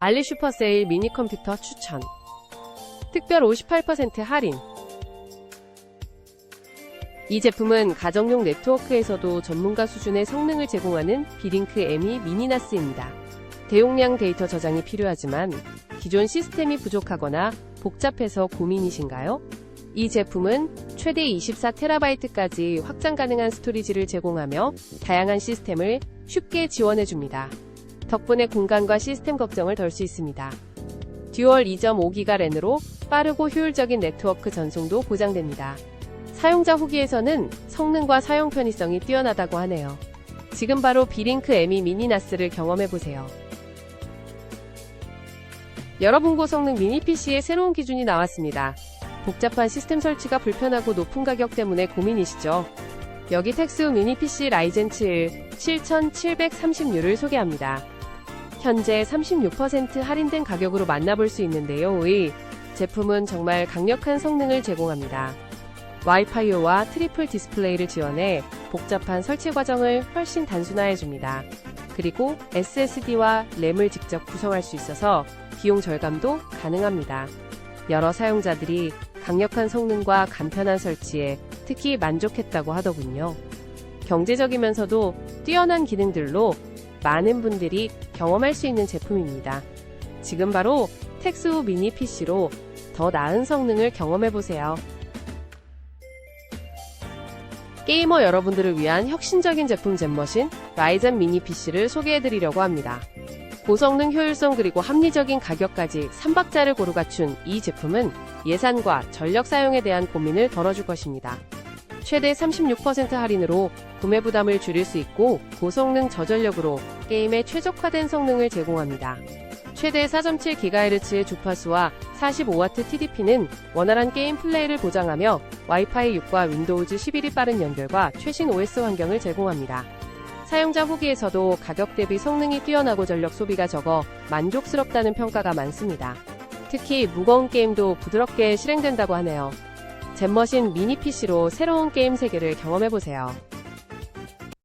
알리 슈퍼세일 미니 컴퓨터 추천. 특별 58% 할인. 이 제품은 가정용 네트워크에서도 전문가 수준의 성능을 제공하는 비링크 M2 미니나스입니다. 대용량 데이터 저장이 필요하지만 기존 시스템이 부족하거나 복잡해서 고민이신가요? 이 제품은 최대 24TB까지 확장 가능한 스토리지를 제공하며 다양한 시스템을 쉽게 지원해줍니다. 덕분에 공간과 시스템 걱정을 덜 수 있습니다. 듀얼 2.5기가 랜으로 빠르고 효율적인 네트워크 전송도 보장됩니다. 사용자 후기에서는 성능과 사용 편의성이 뛰어나다고 하네요. 지금 바로 비링크 M2 미니나스를 경험해보세요. 여러분 고 성능 미니 PC의 새로운 기준이 나왔습니다. 복잡한 시스템 설치가 불편하고 높은 가격 때문에 고민이시죠? 여기 텍스우 미니 PC 라이젠 7 7730U를 소개합니다. 현재 36% 할인된 가격으로 만나볼 수 있는데요. 의 제품은 정말 강력한 성능을 제공합니다. 와이파이와 트리플 디스플레이를 지원해 복잡한 설치 과정을 훨씬 단순화해 줍니다. 그리고 SSD와 램을 직접 구성할 수 있어서 비용 절감도 가능합니다. 여러 사용자들이 강력한 성능과 간편한 설치에 특히 만족했다고 하더군요. 경제적이면서도 뛰어난 기능들로 많은 분들이 경험할 수 있는 제품입니다. 지금 바로 텍스우 미니 PC로 더 나은 성능을 경험해보세요. 게이머 여러분들을 위한 혁신적인 제품 젠머신 라이젠 미니 PC를 소개해드리려고 합니다. 고성능 효율성 그리고 합리적인 가격까지 3박자를 고루 갖춘 이 제품은 예산과 전력 사용에 대한 고민을 덜어줄 것입니다. 최대 36% 할인으로 구매 부담을 줄일 수 있고 고성능 저전력으로 게임에 최적화된 성능을 제공합니다. 최대 4.7GHz의 주파수와 45W TDP는 원활한 게임 플레이를 보장하며 와이파이 6과 윈도우즈 11이 빠른 연결과 최신 OS 환경을 제공합니다. 사용자 후기에서도 가격 대비 성능이 뛰어나고 전력 소비가 적어 만족스럽다는 평가가 많습니다. 특히 무거운 게임도 부드럽게 실행된다고 하네요. 젠머신 미니 PC로 새로운 게임 세계를 경험해보세요.